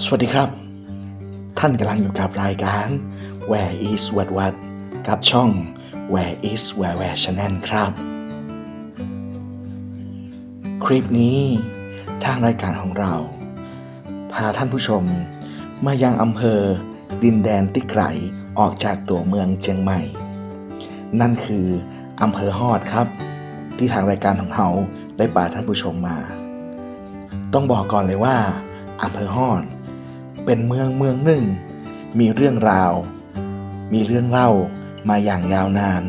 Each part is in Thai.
สวัสดีครับ ท่านกำลังอยู่กับรายการ Where is What What กับช่อง Where is Where Where Channel ครับ คลิปนี้ทางรายการของเรา พาท่านผู้ชมมายังอำเภอดินแดนติไกรออกจากตัวเมืองเชียงใหม่ นั่นคืออำเภอฮอดครับ ที่ทางรายการของเราได้พาท่านผู้ชมมา ต้องบอกก่อนเลยว่าอำเภอฮอด เป็นเมืองเมืองหนึ่ง มีเรื่องราว มีเรื่องเล่ามาอย่างยาวนาน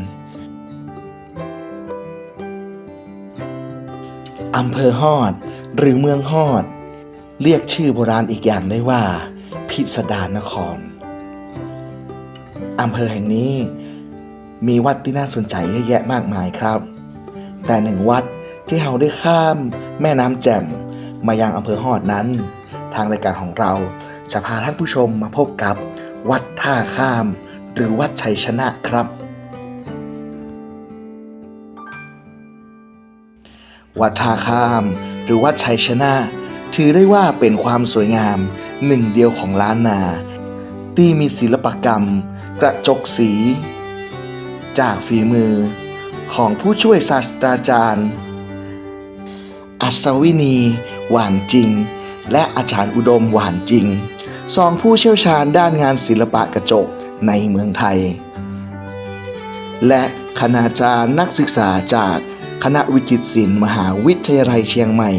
อำเภอฮอดหรือเมืองฮอด เรียกชื่อโบราณอีกอย่างได้ว่า พิสดารนครอำเภอแห่งนี้มีวัดที่น่าสนใจเยอะแยะมากมายครับ แต่หนึ่งวัดที่เราได้ข้ามแม่น้ำแจ่มมายังอำเภอฮอดนั้น ทางรายการของเรา จะพาท่านผู้ชมมาพบกับ วัดท่าข้าม หรือวัดชัยชนะครับ วัดท่าข้าม หรือวัดชัยชนะ ถือได้ว่าเป็นความสวยงามหนึ่งเดียวของล้านนาที่มีศิลปกรรม กระจกสี จากฝีมือของผู้ช่วยศาสตราจารย์ อัศวินี หวานจริง และอาจารย์อุดมหวานจริง สองผู้เชี่ยวชาญด้านงานศิลปะกระจกในเมืองไทย และคณาจารย์นักศึกษาจากคณะวิจิตรศิลป์มหาวิทยาลัยเชียงใหม่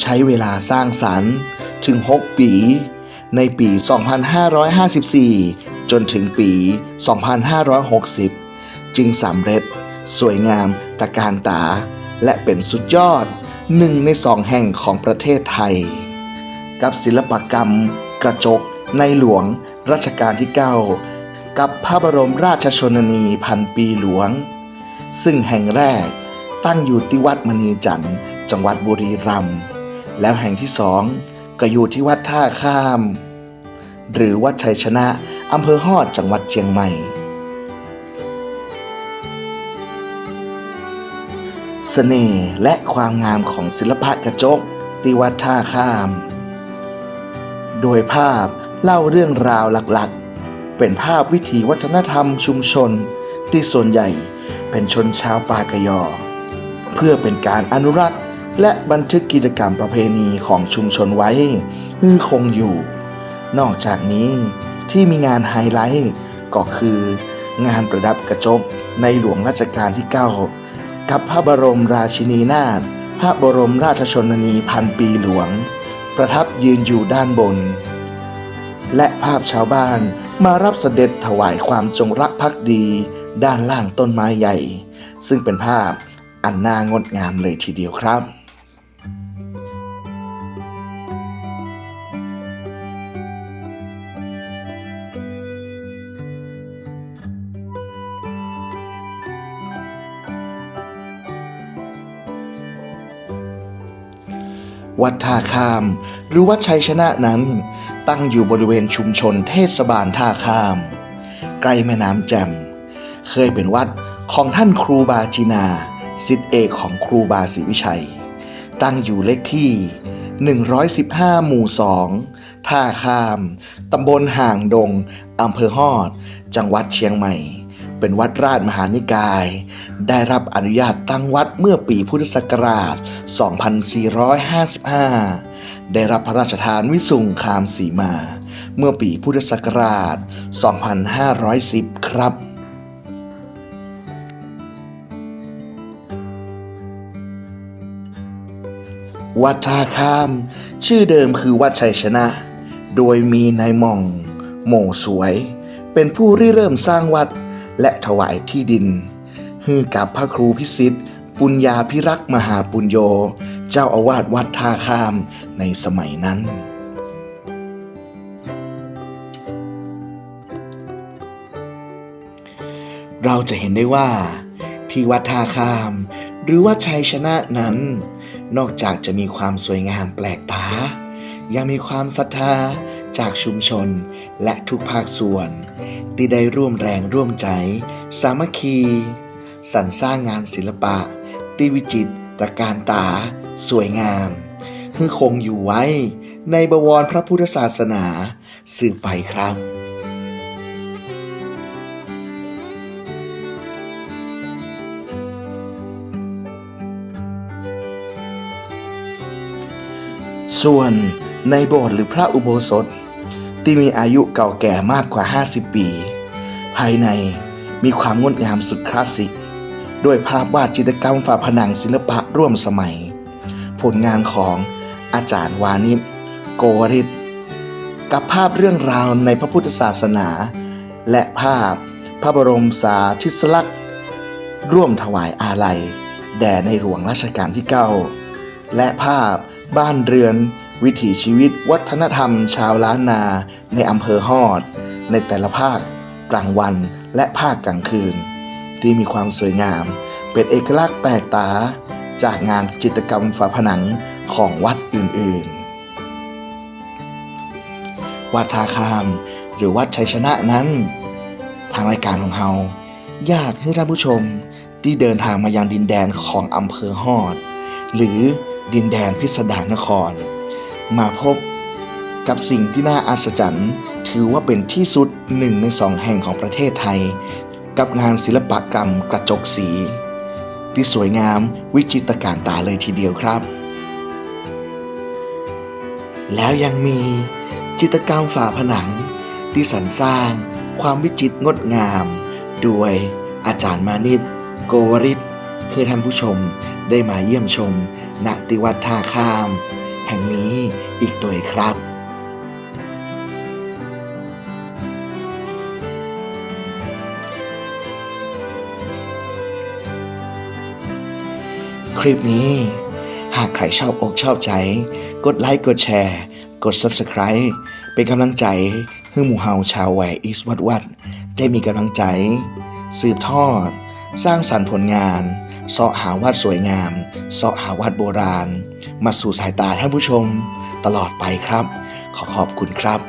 ใช้เวลาสร้างสรรค์ถึง 6 ปี ในปี 2554 จนถึงปี 2560 จึงสำเร็จ สวยงามตะการตา และเป็นสุดยอดหนึ่งในสองแห่งของประเทศไทย กับศิลปกรรม กระจก ในหลวง รัชกาลที่ 9 กับพระบรมราชชนนีพันปีหลวง ซึ่งแห่งแรกตั้งอยู่ที่วัดมณีจันทร์ จังหวัดบุรีรัมย์แล้วแห่งที่สองก็อยู่ที่วัดท่าข้าม หรือวัดชัยชนะอำเภอฮอดจังหวัดเชียงใหม่ เสน่ห์และความงามของศิลปะกระจกที่วัดท่าข้าม โดยภาพเล่าเรื่องราวหลักๆ เป็นภาพวิถีวัฒนธรรมชุมชน ที่ส่วนใหญ่เป็นชนชาวปากยอ เพื่อเป็นการอนุรักษ์ และบันทึกกิจกรรมประเพณีของชุมชนไว้ให้คงอยู่ นอกจากนี้ที่มีงานไฮไลท์ก็คืองานประดับกระจกในหลวงรัชกาลที่ 9 กับพระบรมราชินีนาถพระบรมราชชนนีพันปีหลวง ประทับยืนอยู่ด้านบน และภาพชาวบ้านมารับเสด็จถวายความจงรักภักดี ด้านล่างต้นไม้ใหญ่ ซึ่งเป็นภาพอันน่างดงามเลยทีเดียวครับ วัดท่าข้าม หรือวัดชัยชนะนั้น ตั้งอยู่บริเวณชุมชนเทศบาลท่าข้าม ใกล้แม่น้ำแจ่มเคยเป็นวัดของท่านครูบาจีนาสิทธิเอกของครูบาศรีวิชัย ตั้งอยู่เลขที่ 115 หมู่ 2 ท่าข้าม ตำบลห่างดง อำเภอฮอด จังหวัดเชียงใหม่ เป็นวัดราชมหานิกาย ได้รับอนุญาตตั้งวัดเมื่อปีพุทธศักราช 2455 ได้รับพระราชทานวิสุงคามสีมา เมื่อปีพุทธศักราช 2510 ครับวัดท่าข้าม ชื่อเดิมคือวัดชัยชนะ โดยมีนายม่อง โหม่สวย เป็นผู้ริเริ่มสร้างวัด และถวายที่ดินฮือกับพระครูพิสิทธิ์ ปุญญาพิรักษ์มหาปุญโย เจ้าอาวาสวัดท่าข้ามในสมัยนั้นเราจะเห็นได้ว่า ที่วัดท่าข้าม หรือวัดชัยชนะนั้น นอกจากจะมีความสวยงามแปลกตา ยังมีความศรัทธา จากชุมชนและทุกภาคส่วน ที่ได้ร่วมแรงร่วมใจ สามัคคี สรรสร้างงานศิลปะ ที่วิจิตรตรการตา สวยงามให้คงอยู่ไว้ในบวรพระพุทธศาสนาสืบไปครับส่วนในโบสถ์หรือพระอุโบสถ ที่มีอายุเก่าแก่มากกว่า 50 ปี ภายในมีความงดงามสุดคลาสสิก ด้วยภาพวาดจิตรกรรมฝาผนังศิลปะร่วมสมัย ผลงานของอาจารย์วานิชโกวริศกับภาพเรื่องราวในพระพุทธศาสนา และภาพพระบรมสาธิสลักษณ์ร่วมถวายอาลัย แด่ในหลวงรัชกาลที่ 9 และภาพบ้านเรือน วิถีชีวิตวัฒนธรรมชาวล้านนา ในอำเภอฮอด ในแต่ละภาค กลางวันและภาคกลางคืน ที่มีความสวยงาม เป็นเอกลักษณ์แปลกตา จากงานจิตรกรรมฝาผนังของวัดอื่นๆ วัดทาข้าม หรือวัดชัยชนะนั้น ทางรายการของเราอยากให้ท่านผู้ชมที่เดินทางมายังดินแดนของอำเภอฮอด หรือดินแดนพิสดารนคร มาพบกับสิ่งที่น่าอัศจรรย์ ถือว่าเป็นที่สุดหนึ่งในสองแห่งของประเทศไทย กับงานศิลปกรรมกระจกสี ที่สวยงามวิจิตรการตาเลยทีเดียวครับ แล้วยังมีจิตรกรรมฝาผนัง ที่สรรสร้างความวิจิตรงดงามด้วยอาจารย์มานิตโกวริศคือท่านผู้ชมได้มาเยี่ยมชมณติวัดท่าข้าม ห่งนี้อีกตัวครับคลิปนี้ หากใครชอบอกชอบใจ กดไลค์กดแชร์ กด Subscribe เป็นกำลังใจให้หมู่เฮาชาวแหวอีสวัดวัดได้มีกำลังใจ สืบทอด สร้างสรรค์ผลงานเสาะหาวัดสวยงามเสาะหาวัดโบราณ มาสู่สายตาท่านผู้ชมตลอดไปครับ ขอขอบคุณครับ